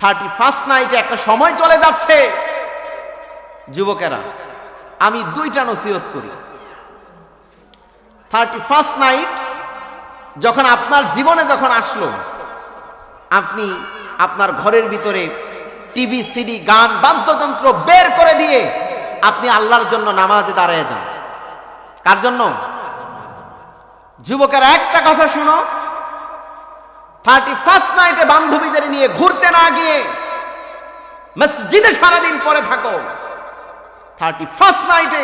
Thirty first নাইটে একটা সময় চলে যাচ্ছে। যুবকেরা, আমি দুইটা নসিহত করি। থার্টি ফার্স্ট নাইট যখন আপনার জীবনে যখন আসলো, আপনি আপনার ঘরের ভিতরে টিভি, সিডি, গান, বাদ্যযন্ত্র বের করে দিয়ে আপনি আল্লাহর জন্য নামাজে দাঁড়িয়ে যান। কার জন্য? যুবকেরা, একটা কথা শোনো থার্টি ফার্স্ট নাইটে বান্ধবীদের নিয়ে ঘুরতে না গিয়ে মসজিদে সারাদিন পরে থাকো। থার্টি ফার্স্ট নাইটে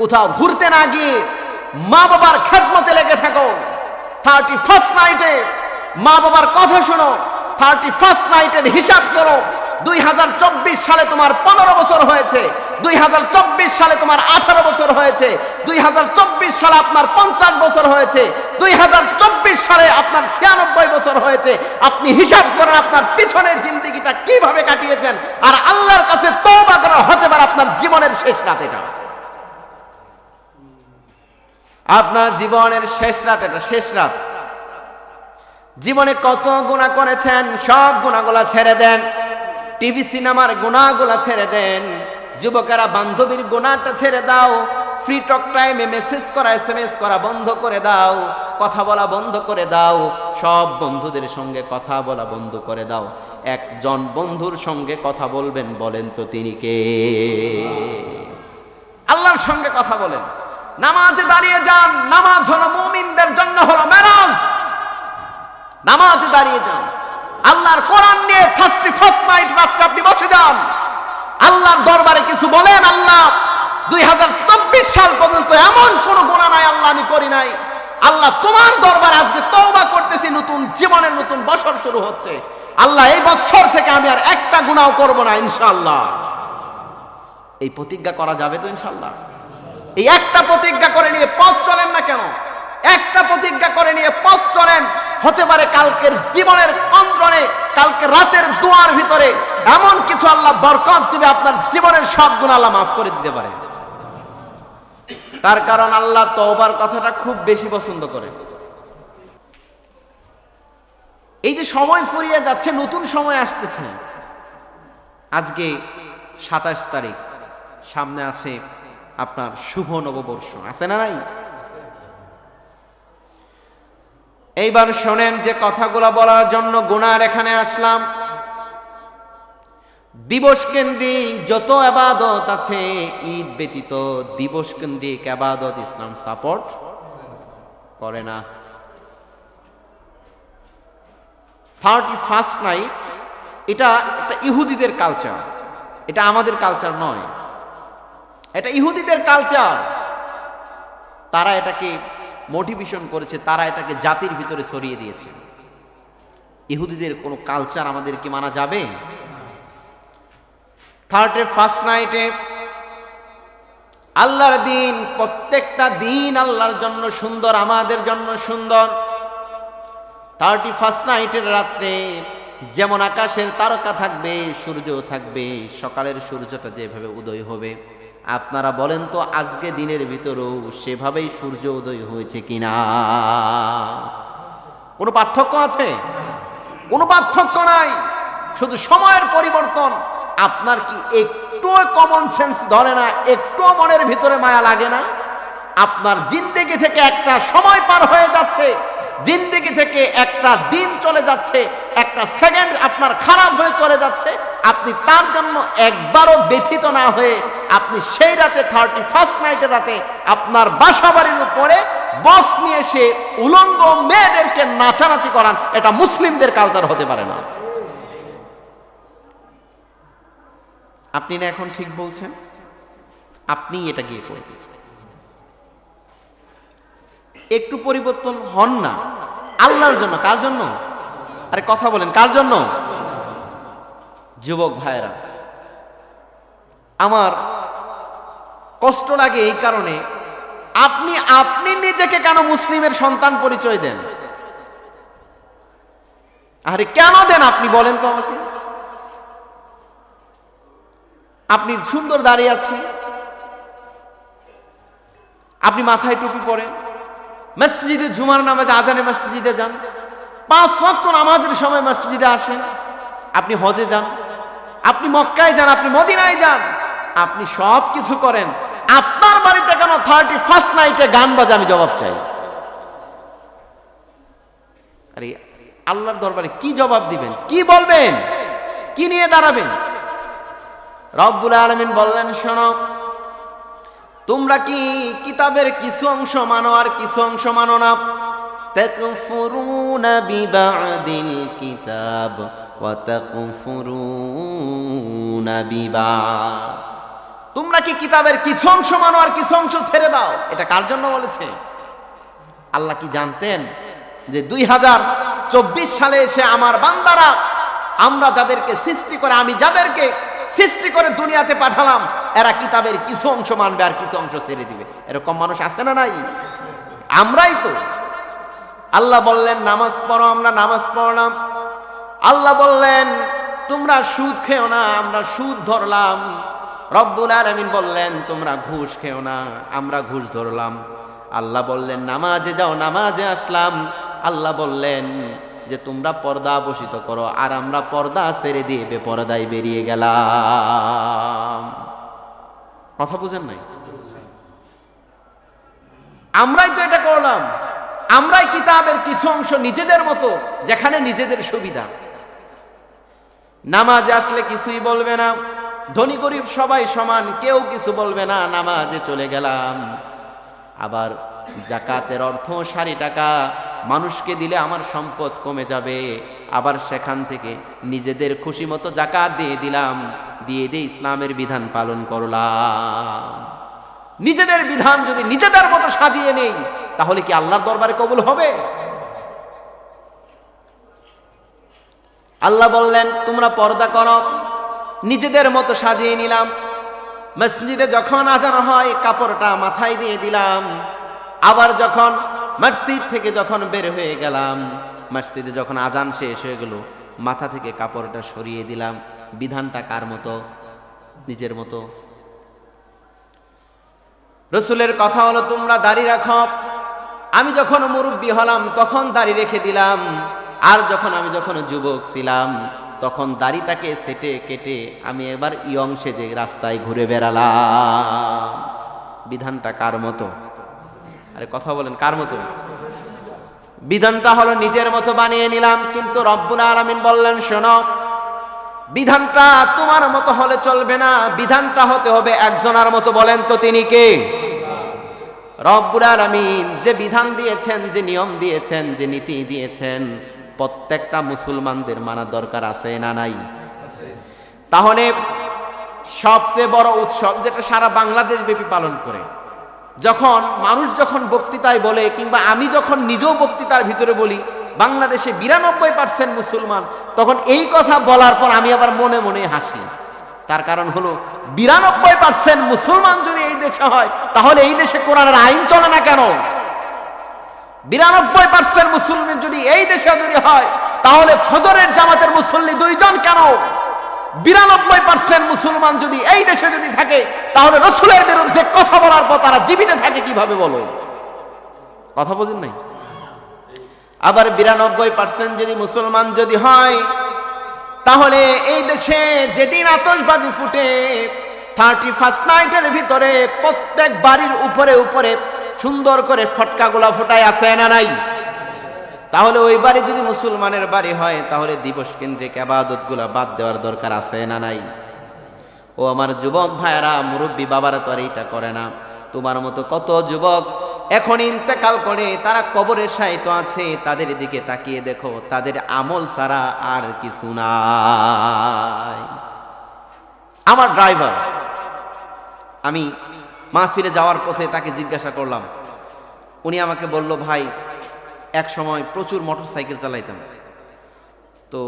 কোথাও ঘুরতে না গিয়ে মা বাবার খেদমতে লেগে থাকো। থার্টি ফার্স্ট নাইটে মা বাবার কথা শোনো। থার্টি ফার্স্ট নাইটের হিসাব করো। দুই হাজার চব্বিশ সালে তোমার পনেরো বছর হয়েছে। দুই হাজার চব্বিশ সালে তোমার আঠারো বছর হয়েছে। দুই হাজার চব্বিশ সালে আপনার পঞ্চাশ বছর হয়েছে। দুই হাজার চব্বিশ সালে আপনার ছিয়ানব্বই বছর হয়েছে। আপনি হিসাব করেন আপনার পিছনের জিন্দগিটা কীভাবে কাটিয়েছেন। আর আল্লাহর কাছে তওবা করা হতে পারে আপনার জীবনের শেষ রাত এটা। আপনার জীবনের শেষ রাত এটা, শেষ রাত। জীবনে কত গুণা করেছেন, সব গুণাগুলা ছেড়ে দেন। টিভি সিনেমার গুণাগুলা ছেড়ে দেন। যুবকেরা, বান্ধবীর গুণাটা ছেড়ে দাও। ফ্রি টক টাইমে মেসেজ করা এসএমএস করা বন্ধ করে দাও। কথা বলা বন্ধ করে দাও। সব বন্ধুদের সঙ্গে কথা বলা বন্ধ করে দাও। একজন বন্ধুর সঙ্গে কথা বলবেন বলেন তো তিনি কে? আল্লাহর সঙ্গে কথা বলেন। নামাজে দাঁড়িয়ে যান। নামাজ হলো মুমিনদের জন্য হলো মেরাজ নামাজে দাঁড়িয়ে যান। আল্লাহর কোরআন নিয়ে থার্টি ফার্স্ট নাইট রাত্রে আপনি বসে যান। আল্লাহর দরবারে কিছু বলেন, আল্লাহ, দুই হাজার চব্বিশ সাল পর্যন্ত এমন কোন গোনা নাই, আল্লাহ আমি করি নাই। আল্লাহ তোমার দরবার আজকে তওবা করতেছি, নতুন জীবনের নতুন বছর শুরু হচ্ছে। আল্লাহ, এই বছর থেকে আমি আর একটা গুনাও করব না, ইনশাআল্লাহ। এই প্রতিজ্ঞা করা যাবে তো, ইনশাআল্লাহ? এই একটা প্রতিজ্ঞা করে নিয়ে পথ চলেন না কেন? একটা প্রতিজ্ঞা করে নিয়ে পথ চলেন। হতে পারে কালকের জীবনের কন্দ্রণে কালকে রাতের দোয়ার ভিতরে এমন কিছু আল্লাহ বরকত দিবে, আপনার জীবনের সব গুণ আল্লাহ মাফ করে দিতে পারে। তার কারণ আল্লাহ তওবার কথাটা খুব বেশি পছন্দ করে। এই যে সময় ফুরিয়ে যাচ্ছে, নতুন সময় আসতেছে। আজকে সাতাশ তারিখ, সামনে আছে আপনার শুভ নববর্ষ। আছে না নাই? এইবার শোনেন যে কথাগুলো বলার জন্য গুনার এখানে আসলাম। দিবস কেন্দ্রিক যত আবাদত আছে, ঈদ ব্যতীত দিবস কেন্দ্রিক আবাদত ইসলাম সাপোর্ট করে না। থার্টি ফার্স্ট নাইট এটা একটা ইহুদিদের কালচার এটা আমাদের কালচার নয়। এটা ইহুদিদের কালচার তারা এটাকে মোটিভেশন করেছে, তারা এটাকে জাতির ভিতরে সরিয়ে দিয়েছে। ইহুদিদের কোনো কালচার আমাদেরকে মানা যাবে? থার্ডে ফার্স্ট নাইটে আল্লাহর দিন, প্রত্যেকটা দিন আল্লাহর জন্য সুন্দর, আমাদের জন্য সুন্দর। থার্টি ফার্স্ট নাইটের রাত্রে যেমন আকাশের তারকা থাকবে সূর্য থাকবে, সকালের সূর্যটা যেভাবে উদয় হবে। আপনারা বলেন তো, আজকে দিনের ভিতরেও সেভাবেই সূর্য উদয় হয়েছে কিনা? কোনো পার্থক্য আছে? কোনো পার্থক্য নাই। শুধু সময়ের পরিবর্তন। আপনার কি একটুও কমন সেন্স ধরে না, একটুও মনের ভিতরে মায়া লাগে না? আপনার জিন্দেগি থেকে একটা সময় পার হয়ে যাচ্ছে। জিন্দেগি থেকে একটা দিন চলে যাচ্ছে, একটা সেকেন্ড আপনার খারাপ হয়ে চলে যাচ্ছে, আপনি তার জন্য একবারও ব্যথিত না হয়ে আপনি সেই রাতে থার্টি ফার্স্ট নাইটের রাতে আপনার বাসা বাড়ির উপরে বক্স নিয়ে এসে উলঙ্গ মেয়েদেরকে নাচানাচি করান, এটা মুসলিমদের কালচার হতে পারে না। আপনি না এখন ঠিক বলছেন? আপনি এটা গিয়ে করবেন। একটু পরিবর্তন হন না। আল্লাহর জন্য, কার জন্য? আরে কথা বলেন, কার জন্য? যুবক ভাইরা আমার কষ্ট লাগে এই কারণে আপনি আপনি নিজেকে কেন মুসলিমের সন্তান পরিচয় দেন? আরে কেন দেন আপনি, বলেন তো আমাকে। আপনি সুন্দর দাঁড়িয়ে আছেন। আপনি মাথায় টুপি পরেন। মসজিদে জুমার নামাজ আজানে মসজিদে যান। পাঁচ ওয়াক্ত নামাজের সময় মসজিদে আসেন। আপনি হজে যান। আপনি মক্কায় যান, আপনি মদিনায় যান। আপনি সব কিছু করেন। আপনার বাড়িতে কেন থার্টি ফার্স্ট নাইটে গান বাজে আমি জবাব চাই। আরে, আল্লাহর দরবারে কি জবাব দিবেন? কি বলবেন? কি নিয়ে দাঁড়াবেন? রব্বুল আলমিন বললেন, শোনো তোমরা কি কিতাবের কিছু অংশ মানো আর কিছু অংশ মানো না تكفرون ببعض الكتاب وتكفرون ببعض তোমরা কি কিতাবের কিছু অংশ মানো আর কিছু অংশ ছেড়ে দাও এটা কার জন্য বলেছে আল্লাহ কি জানতেন যে দুই হাজার চব্বিশ সালে এসে আমার বান্দারা আমরা যাদেরকে সৃষ্টি করে আমি যাদেরকে সৃষ্টি করে দুনিয়াতে পাঠালাম, এরা কিতাবের কিছু অংশ মানবে আর কিছু অংশ ছেড়ে দিবে। এরকম মানুষ আছে না নাই? আমরাই তো। আল্লাহ বললেন, নামাজ পড়ো, আমরা নামাজ পড়লাম। আল্লাহ বললেন, তোমরা সুদ খেও না, আমরা সুদ ধরলাম। রব্বুল আলামিন বললেন, তোমরা ঘুষ খেও না, আমরা ঘুষ ধরলাম। আল্লাহ বললেন, নামাজে যাও, নামাজে আসলাম। আল্লাহ বললেন যে তোমরা পর্দা বসিত করো, আর আমরা পর্দা ছেড়ে দিয়ে বেপরদায় বেরিয়ে গেলাম। কথা বুঝেন নাই? আমরাই তো এটা করলাম। আমরাই কিতাবের কিছু অংশ নিজেদের মতো, যেখানে নিজেদের সুবিধা। নামাজ আসলে কিছুই বলবে না। ধনী গরিব সবাই সমান, কেউ কিছু বলবে না, নামাজে চলে গেলাম। আবার জাকাতের অর্থ সারি টাকা মানুষকে দিলে আমার সম্পদ কমে যাবে। আবার সেখান থেকে নিজেদের খুশি মতো জাকাত দিয়ে দিলাম। দিয়ে দিয়ে ইসলামের বিধান পালন করলাম। নিজেদের বিধান যদি নিজেদের মতো সাজিয়ে নেই, তাহলে কি আল্লাহর দরবারে কবুল হবে? আল্লাহ বললেন, তোমরা পর্দা করো। নিজেদের মতো সাজিয়ে নিলাম। মসজিদে যখন আজানো হয়, কাপড়টা মাথায় দিয়ে দিলাম। আবার যখন মসজিদ থেকে যখন বের হয়ে গেলাম, মসজিদে যখন আজান শেষ হয়ে গেল, মাথা থেকে কাপড়টা সরিয়ে দিলাম, বিধানটা কার মতো? নিজের মতো। রসুলের কথা হলো, তোমরা দাড়ি রাখো। আমি যখন মুরব্বী হলাম, তখন দাড়ি রেখে দিলাম। আর যখন আমি যখন যুবক ছিলাম, তখন দাড়িটাকে সেটে কেটে আমি এবার ইয়ং সেজে রাস্তায় ঘুরে বেড়ালাম। বিধানটা কার মতো? আরে কথা বলেন, কার মতো? বিধানটা হলো নিজের মতো বানিয়ে নিলাম, কিন্তু রব্বুল আলামিন বললেন, শোনো, বিধানটা তোমার মতো হলে চলবে না, বিধানটা হতে হবে একজনের মতো, বলেন তো তিনি কে? রব্বুল আলামিন যে বিধান দিয়েছেন, যে নিয়ম দিয়েছেন, যে নীতি দিয়েছেন, প্রত্যেকটা মুসলমানদের মানার দরকার আছে না নাই? তাহলে সবচেয়ে বড় উৎসব যেটা সারা বাংলাদেশ ব্যাপী পালন করে যখন মানুষ যখন বক্তৃতায় বলে কিংবা আমি যখন নিজেও বক্তৃতার ভিতরে বলি, বাংলাদেশে বিরানব্বই পার্সেন্ট মুসলমান, তখন এই কথা বলার পর আমি আবার মনে মনে হাসি। তার কারণ হলো, বিরানব্বই পার্সেন্ট মুসলমান যদি এই দেশে হয়, তাহলে এই দেশে কোরআনের আইন চলে না কেন? বিরানব্বই পার্সেন্ট মুসলমান যদি এই দেশে যদি হয়, তাহলে ফজরের জামাতের মুসল্লি দুইজন কেন? বিরানব্বই পার্সেন্ট মুসলমান যদি এই দেশে যদি থাকে, তাহলে রসুলের বিরুদ্ধে কথা বলার পর তারা জীবিত থাকে কীভাবে বলো? কথা বোঝেন নাই? আবার বিরানব্বই পার্সেন্ট যদি মুসলমান যদি হয়, তাহলে এই দেশে যেদিন আতসবাজি ফুটে থার্টি ফার্স্ট নাইটের ভিতরে প্রত্যেক বাড়ির উপরে উপরে সুন্দর করে ফটকাগুলা ফুটায় আছে না নাই? তাহলে ওই বাড়ি যদি মুসলমানের বাড়ি হয়, তাহলে দিবস কেন্দ্রিক আবাদতগুলা বাদ দেওয়ার দরকার আছে না নাই? ও আমার যুবক ভাইয়েরা, মুরব্বী বাবারা তো আর এইটা করে না। তোমার মতো কত যুবক এখন ইন্তেকাল করে, তারা কবরের সাহিত্য আছে, তাদের দিকে তাকিয়ে দেখো, তাদের আমল ছাড়া আর কিছু নাই। আমার ড্রাইভার, আমি মাহফিলে যাওয়ার পথে তাকে জিজ্ঞাসা করলাম। উনি আমাকে বলল, ভাই এক সময় প্রচুর মোটর সাইকেল চালাইতাম। তো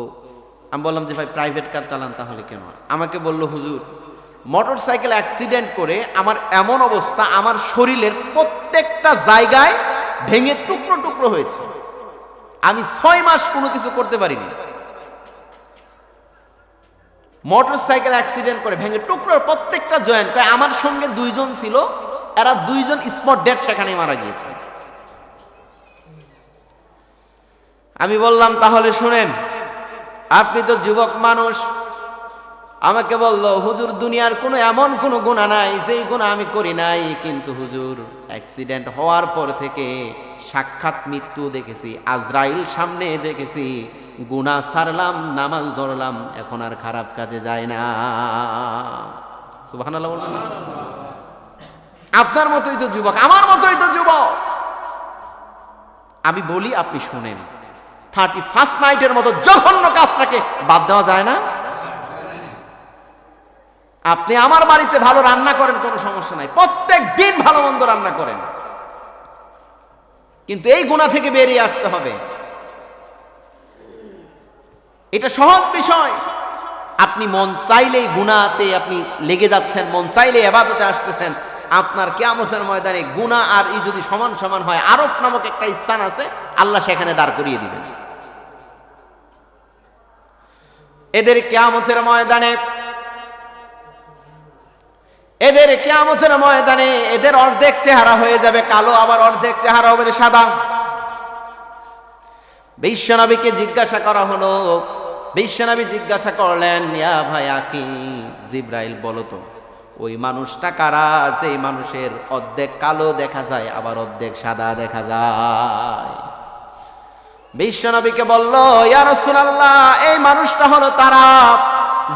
আমি বললাম যে, ভাই প্রাইভেট কার চালান তাহলে কেন? আমাকে বলল, হুজুর মোটর সাইকেল অ্যাক্সিডেন্ট করে আমার এমন অবস্থা, আমার শরীরের প্রত্যেকটা জায়গায় ভেঙে টুকরো টুকরো হয়েছে। আমি ছয় মাস কোনো কিছু করতে পারিনি। মোটর সাইকেল অ্যাক্সিডেন্ট করে ভেঙে টুকরো, প্রত্যেকটা জয়েন্ট আমার সঙ্গে দুইজন ছিল, এরা দুইজন স্পট ডেট সেখানে মারা গিয়েছে। আমি বললাম, তাহলে শুনেন, আপনি তো যুবক মানুষ। আমাকে বলল, হুজুর, দুনিয়ার কোনো এমন কোনো গুণা নাই, যেই গুণা আমি করি নাই। কিন্তু হুজুর অ্যাক্সিডেন্ট হওয়ার পর থেকে সাক্ষাৎ মৃত্যু দেখেছি, আজরাইল সামনে দেখেছি। গুণা ছাড়লাম নামাজ ধরলাম, এখন আর খারাপ কাজে যায় না। সুবহানাল্লাহ না? আপনার মতোই তো যুবক, আমার মতোই তো যুবক। আমি বলি, আপনি শুনেন। থার্টি ফার্স্ট নাইটের মতো জঘন্য কাজটাকে বাদ দেওয়া যায় না। আপনি আমার বাড়িতে ভালো রান্না করেন, কোনো সমস্যা নাই। প্রত্যেক দিন ভালো মন্দ রান্না করেন। কিন্তু এই গুণা থেকে বেরিয়ে আসতে হবে। এটা সহজ বিষয়। আপনি মন চাইলেই গুণাতে আপনি লেগে যাচ্ছেন, মন চাইলে এবাদতে আসতেছেন। আপনার কেয়ামতের ময়দানে গুণা আর ই যদি সমান সমান হয়, আরফ নামক একটা স্থান আছে, আল্লাহ সেখানে দাঁড় করিয়ে দিবেন। এদের কেয়ামতের ময়দানে, এদের কেয়ামতের ময়দানে এদের অর্ধেক চেহারা হয়ে যাবে, কালো আবার অর্ধেক চেহারা হবে সাদা। বিশ্বনবীকে জিজ্ঞাসা করা হলো, বিশ্বনবী জিজ্ঞাসা করলেন, ইয়া ভাই আকি জিব্রাইল বলো তো, ওই মানুষটা কারা? যে মানুষের অর্ধেক কালো দেখা যায়, আবার অর্ধেক সাদা দেখা যায়। বিশ্বনবীকে বলল, ইয়া রাসূলুল্লাহ, এই মানুষটা হলো তারা।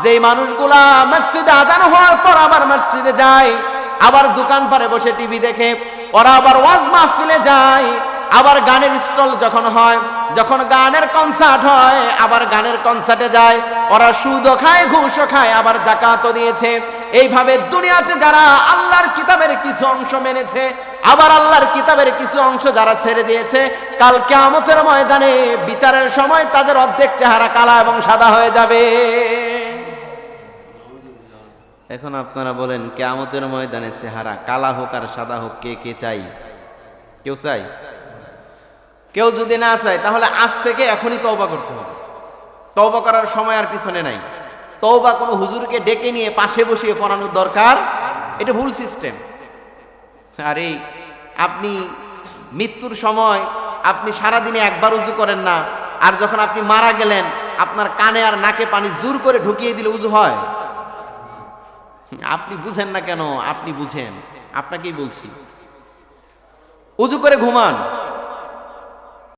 যে মানুষগুলা মসজিদে আজান হওয়ার পর আবার মসজিদে যায়, আবার দোকান পারে বসে টিভি দেখে, ওরা আবার ওয়াজ মাহফিলে যায়। আবার গানের স্টল যখন হয়, যখন গানের কনসার্ট হয়, আবার গানের কনসার্টে যায়। ওরা সুদও খায়, ঘুষও খায়, আবার জাকাতও দিয়েছে। এইভাবে দুনিয়াতে যারা আল্লাহর কিতাবের কিছু অংশ মেনেছে, আবার আল্লাহর কিতাবের কিছু অংশ যারা ছেড়ে দিয়েছে, কাল কেয়ামতের ময়দানে বিচারের সময় তাদের অর্ধেক চেহারা কালা এবং সাদা হয়ে যাবে। এখন আপনারা বলেন, কেয়ামতের ময়দানে চেহারা কালা হোক আর সাদা হোক, কে কে চাই? কেউ চাই? কেউ যদি না চায়, তাহলে আজ থেকে এখনই তওবা করতে হবে। তওবা করার সময় আর পিছনে নাই। তওবা কোনো হুজুরকে ডেকে নিয়ে পাশে বসিয়ে পড়ানোর দরকার? এটা ভুল সিস্টেম আর এই আপনি মৃত্যুর সময় আপনি সারাদিনে একবার উজু করেন না, আর যখন আপনি মারা গেলেন, আপনার কানে আর নাকে পানি জোর করে ঢুকিয়ে দিলে উজু হয়। আপনি বুঝেন না কেন? আপনি বুঝেন। আপনাকেই বলছি। উজু করে ঘুমান।